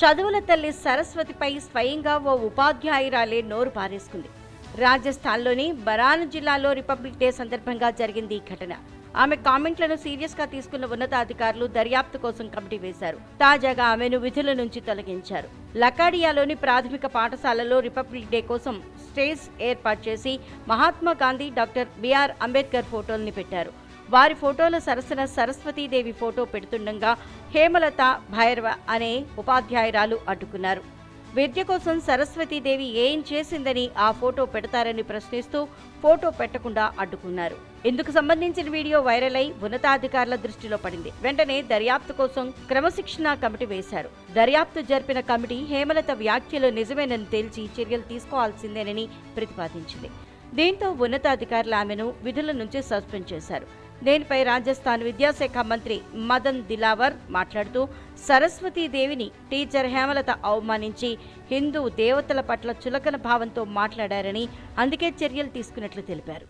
చదువుల తల్లి సరస్వతిపై స్వయంగా ఓ ఉపాధ్యాయురాలే నోరు పారేసుకుంది. రాజస్థాన్లోని బరాన్ జిల్లాలో రిపబ్లిక్ డే సందర్భంగా జరిగింది ఈ ఘటన. ఆమె కామెంట్లను సీరియస్గా తీసుకున్న ఉన్నతాధికారులు దర్యాప్తు కోసం కమిటీ వేశారు. తాజాగా ఆమెను విధుల నుంచి తొలగించారు. లకాడియాలోని ప్రాథమిక పాఠశాలలో రిపబ్లిక్ డే కోసం స్టేజ్ ఏర్పాటు చేసి మహాత్మా గాంధీ డాక్టర్ బిఆర్ అంబేద్కర్ ఫోటోల్ని పెట్టారు. వారి ఫోటోల సరసన సరస్వతీదేవి ఫోటో పెడుతుండగా హేమలత భైరవ అనే ఉపాధ్యాయురాలు అడ్డుకున్నారు. విద్య కోసం సరస్వతీదేవి ఏం చేసిందని ఆ ఫోటో పెడతారని ప్రశ్నిస్తూ ఫోటో పెట్టకుండా అడ్డుకున్నారు. ఇందుకు సంబంధించిన వీడియో వైరల్ అయి ఉన్నతాధికారుల దృష్టిలో పడింది. వెంటనే దర్యాప్తు కోసం క్రమశిక్షణ కమిటీ వేశారు. దర్యాప్తు జరిపిన కమిటీ హేమలత వ్యాఖ్యలు నిజమేనని తేల్చి చర్యలు తీసుకోవాల్సిందేనని ప్రతిపాదించింది. దీంతో ఉన్నతాధికారులు ఆమెను విధుల నుంచి సస్పెండ్ చేశారు. దీనిపై రాజస్థాన్ విద్యాశాఖ మంత్రి మదన్ దిలావర్ మాట్లాడుతూ సరస్వతీదేవిని టీచర్ హేమలత అవమానించి హిందూ దేవతల పట్ల చులకన భావంతో మాట్లాడారని అందుకే చర్యలు తీసుకున్నట్లు తెలిపారు.